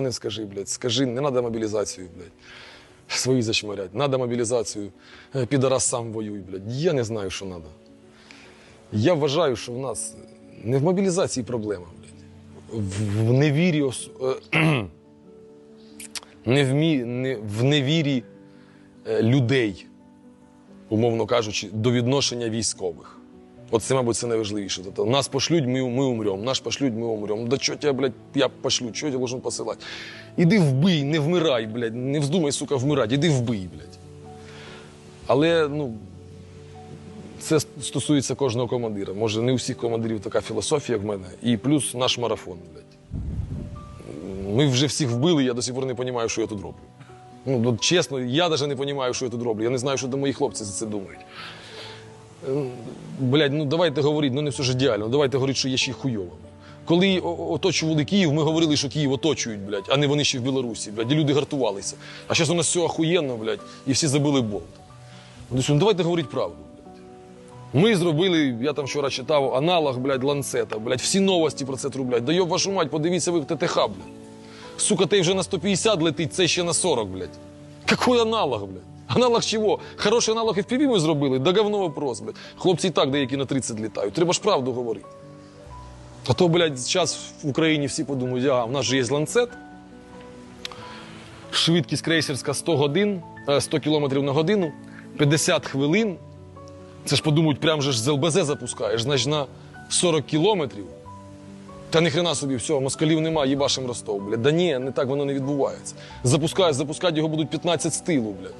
не скажи, блядь. Скажи, не треба мобілізацію, блядь. Свої зачморять. Надо мобілізацію. Е, Підарас сам воюй, блядь. Я не знаю, що треба. Я вважаю, що в нас не в мобілізації проблема, блядь. В, в невірі ос... е, не в, мі... не... в невірі е, людей, умовно кажучи, до відношення військових. От це, мабуть, це найважливіше. Тобто, нас пошлють, ми, ми умрем. Нас пошлють, ми умрем. Да чого тебе, блядь, я пошлю, чого я должен посилати? Іди вбий, не вмирай, блядь, не вздумай, сука, вмирати, іди вбий, блядь. Але, ну, це стосується кожного командира. Може, не у всіх командирів така філософія, як в мене. І плюс наш марафон, блядь. Ми вже всіх вбили, я до сих пор не розумію, що я тут роблю. Ну, чесно, я навіть не розумію, що я тут роблю. Я не знаю, що до мої хлопці за це думають. Блядь, ну давайте говорити, ну не все ж ідеально. Давайте говорити, що є ще й хуйово. Коли оточували Київ, ми говорили, що Київ оточують, блядь, а не вони ще в Білорусі, блядь, і люди гартувалися. А зараз у нас все охуєнно, блядь, і всі забили болт. Ну, ну давайте говорити правду. Ми зробили, я там вчора читав, аналог, блядь, ланцета, блядь, всі новості про це трублять. Да йоб вашу мать, подивіться ви в ТТХ, блядь. Сука, ти вже на 150 летить, це ще на 40, блядь. Какой аналог, блядь? Аналог чого? Хороший аналог FPV ми зробили? Да говно вопрос, блядь. Хлопці і так деякі на 30 літають. Треба ж правду говорити. А то, блядь, зараз в Україні всі подумають, а, в нас же є ланцет. Швидкість крейсерська 100 годин, е, 100 км на годину, 50 хвилин. Це ж подумають, прям же ж з ЛБЗ запускаєш, значить на 40 кілометрів. Та ніхрена собі, все, москалів нема, їбашим Ростов, блядь. Да ні, не так воно не відбувається. Запускають, запускати його будуть 15 з тилу, блядь.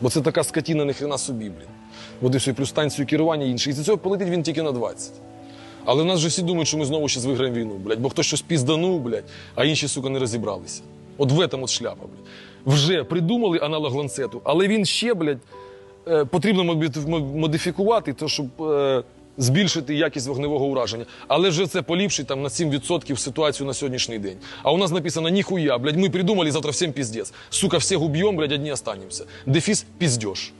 Бо це така скотіна ніхрена собі, блін. От собі плюс станцію керування і інше. І за цього полетить він тільки на 20. Але в нас же всі думають, що ми знову щось виграємо війну, блядь, бо хтось щось пізданув, блядь, а інші, сука, не розібралися. От в этом от шляпа, блядь. Вже придумали аналог ланцету, але він ще, блядь, е, потрібно модифікувати, то, щоб е, збільшити якість вогневого ураження. Але вже це поліпшить там на 7% ситуацію на сьогоднішній день. А у нас написано ніхуя, блядь, ми придумали, завтра всім піздець. Сука, всіх уб'ємо, блядь, одні останемося. Дефіс піздєш.